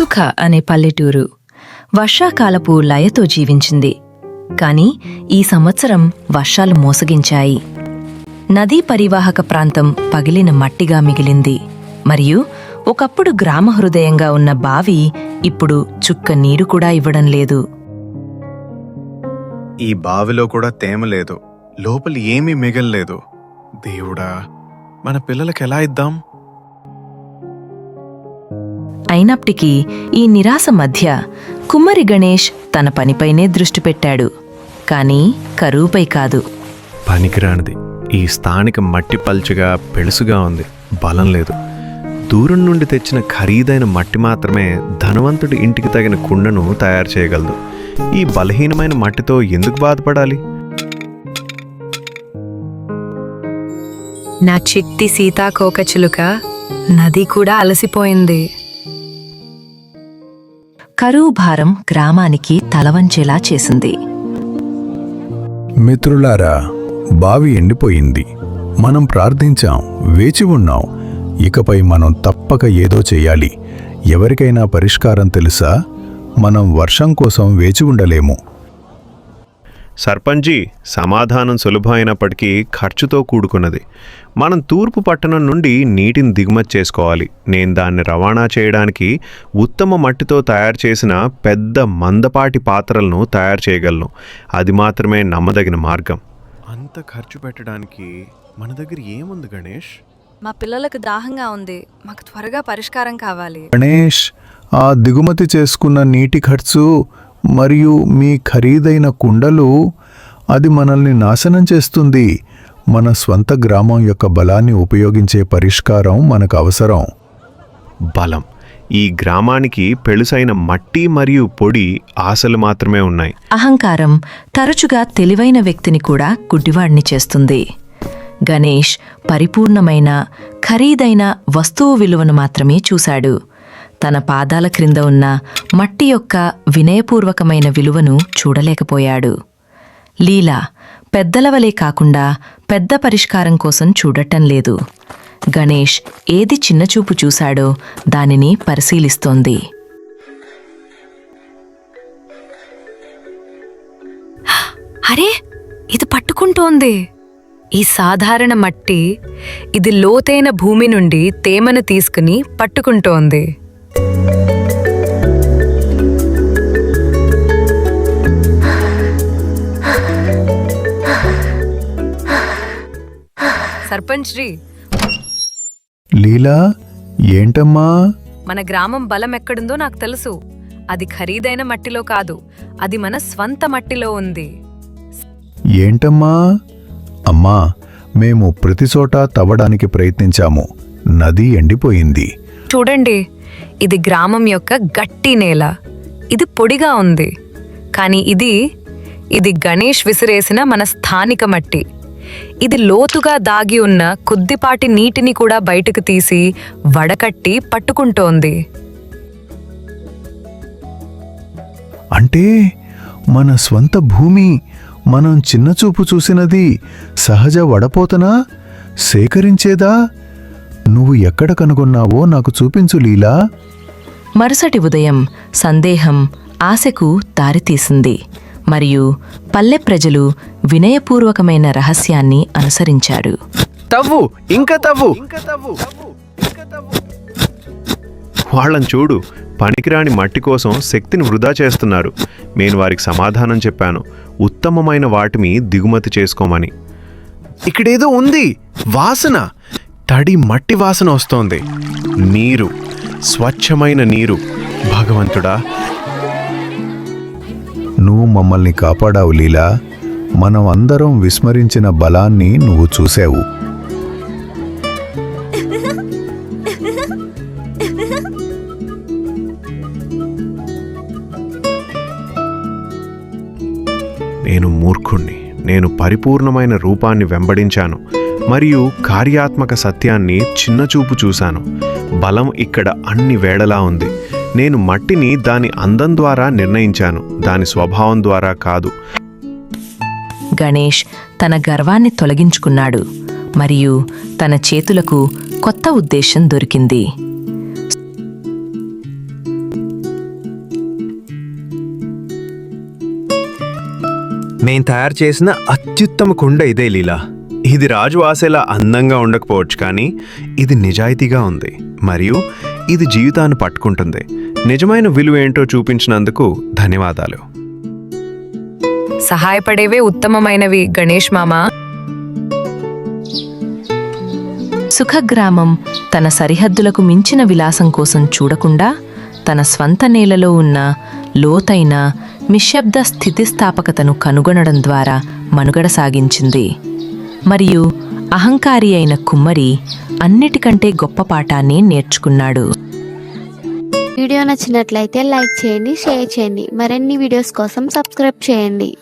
సుఖ అనే పల్లెటూరు. వర్షాకాలపు లయతో జీవించింది. కాని ఈ సంవత్సరం వర్షాలు మోసగించాయి. నదీ పరివాహక ప్రాంతం పగిలిన మట్టిగా మిగిలింది. మరియు ఒకప్పుడు గ్రామ హృదయంగా ఉన్న బావి ఇప్పుడు చుక్క నీరు కూడా ఇవ్వడం లేదు. ఈ బావిలో కూడా తేమ లేదు. లోపల ఏమీ మిగల్లేదు. దేవుడా మన పిల్లలకి ఎలా ఇద్దాం? అయినప్పటికీ ఈ నిరాశ మధ్య కుమ్మరి గణేష్ తన పనిపైనే దృష్టి పెట్టాడు. కానీ కరువుపై కాదు. పనికిరానిది. ఈ స్థానిక మట్టి పల్చగా పెళుసుగా ఉంది. బలం లేదు. దూరం నుండి తెచ్చిన ఖరీదైన మట్టి మాత్రమే ధనవంతుడి ఇంటికి తగిన కుండను తయారు చేయగలదు. ఈ బలహీనమైన మట్టితో ఎందుకు బాధపడాలి? నా చిట్టి సీతాకోకచిలుక నది కూడా అలసిపోయింది. కరువు భారం గ్రామానికి తలవంచేలా చేసింది. మిత్రులారా బావి ఎండిపోయింది. మనం ప్రార్థించాం వేచి ఉన్నాం. ఇకపై మనం తప్పక ఏదో చేయాలి. ఎవరికైనా పరిష్కారం తెలుసా? మనం వర్షం కోసం వేచి ఉండలేము. సర్పంచి సమాధానం సులభమైనప్పటికీ ఖర్చుతో కూడుకున్నది. మనం తూర్పు పట్టణం నుండి నీటిని దిగుమతి చేసుకోవాలి. నేను దాన్ని రవాణా చేయడానికి ఉత్తమ మట్టితో తయారు చేసిన పెద్ద మందపాటి పాత్రలను తయారు చేయగలను. అది మాత్రమే నమ్మదగిన మార్గం. అంత ఖర్చు పెట్టడానికి మన దగ్గర ఏముంది గణేష్? మా పిల్లలకు దాహంగా ఉంది. మాకు త్వరగా పరిష్కారం కావాలి. గణేష్ ఆ దిగుమతి చేసుకున్న నీటి ఖర్చు మరియు మీ ఖరీదైన కుండలు అది మనల్ని నాశనం చేస్తుంది. మన స్వంత గ్రామం యొక్క బలాన్ని ఉపయోగించే పరిష్కారం మనకు అవసరం. బలం. ఈ గ్రామానికి పెళుసైన మట్టి మరియు పొడి ఆశలు మాత్రమే ఉన్నాయి. అహంకారం తరచుగా తెలివైన వ్యక్తిని కూడా గుడ్డివాడిని చేస్తుంది. గణేష్ పరిపూర్ణమైన ఖరీదైన వస్తువు విలువను మాత్రమే చూశాడు. తన పాదాల క్రింద ఉన్న మట్టి యొక్క వినయపూర్వకమైన విలువను చూడలేకపోయాడు. లీలా పెద్దలవలే కాకుండా పెద్ద పరిష్కారం కోసం చూడటం లేదు. గణేష్ ఏది చిన్నచూపు చూశాడో దానిని పరిశీలిస్తోంది. అరే ఇది పట్టుకుంటోంది. ఈ సాధారణ మట్టి ఇది లోతైన భూమి నుండి తేమను తీసుకుని పట్టుకుంటోంది. సర్పంచ్ రీ లీలా ఏంటమ్మా? మన గ్రామం బలం ఎక్కడుందో నాకు తెలుసు. అది ఖరీదైన మట్టిలో కాదు అది మన స్వంత మట్టిలో ఉంది. ఏంటమ్మా? అమ్మా మేము ప్రతి చోట తవ్వడానికి ప్రయత్నించాము. నది ఎండిపోయింది. చూడండి ఇది గ్రామం యొక్క గట్టి నేల. ఇది పొడిగా ఉంది. కానీ ఇది ఇది గణేష్ విసిరేసిన మన స్థానిక మట్టి. ఇది లోతుగా దాగి ఉన్న కొద్దిపాటి నీటిని కూడా బయటకు తీసి వడకట్టి పట్టుకుంటోంది. అంటే మన స్వంత భూమి మనం చిన్నచూపు చూసినది సహజ వడపోతనా? సేకరించేదా? నువ్వు ఎక్కడ కనుగొన్నావో నాకు చూపించు లీలా. మరుసటి ఉదయం సందేహం ఆశకు దారితీసింది. మరియు పల్లె ప్రజలు వినయపూర్వకమైన రహస్యాన్ని అనుసరించారు. తవ్వు ఇంకా తవ్వు. వాళ్ళని చూడు పనికిరాని మట్టి కోసం శక్తిని వృధా చేస్తున్నారు. నేను వారికి సమాధానం చెప్పాను. ఉత్తమమైన వాటిని దిగుమతి చేసుకోమని. ఇక్కడేదో ఉంది వాసన. తడి మట్టి వాసన వస్తోంది. నీరు స్వచ్ఛమైన నీరు. భగవంతుడా. నువ్వు మమ్మల్ని కాపాడావు లీలా. మనం అందరం విస్మరించిన బలాన్ని నువ్వు చూసావు. నేను మూర్ఖుణ్ణి. నేను పరిపూర్ణమైన రూపాన్ని వెంబడించాను. మరియు కార్యాత్మక సత్యాన్ని చిన్నచూపు చూశాను. బలం ఇక్కడ అన్ని వేళలా ఉంది. నేను మట్టిని దాని అందం ద్వారా నిర్ణయించాను. దాని స్వభావం ద్వారా కాదు. గణేష్ తన గర్వాన్ని తొలగించుకున్నాడు. మరియు తన చేతులకు కొత్త ఉద్దేశం దొరికింది. నేను తయారు చేసిన అత్యుత్తమ కుండ ఇదే లీలా. ఇది రాజు ఆశలా అందంగా ఉండకపోవచ్చు కానీ ఇది నిజాయితీగా ఉంది. మరియు ఇది జీవితాన్ని పట్టుకుంటుంది. నిజమైన విలువ ఏంటో చూపించినందుకు ధన్యవాదాలు. సహాయపడేవే ఉత్తమమైనవి గణేష్ మామ. సుఖగ్రామం తన సరిహద్దులకు మించిన విలాసం కోసం చూడకుండా తన స్వంత నేలలో ఉన్న లోతైన నిశ్శబ్ద స్థితిస్థాపకతను కనుగొనడం ద్వారా మనుగడ సాగించింది. మరియు అహంకారి అయిన కుమ్మరి అన్నిటికంటే గొప్ప పాఠాన్ని నేర్చుకున్నాడు. వీడియో నచ్చినట్లయితే లైక్ చేయండి షేర్ చేయండి. మరిన్ని వీడియోస్ కోసం సబ్స్క్రైబ్ చేయండి.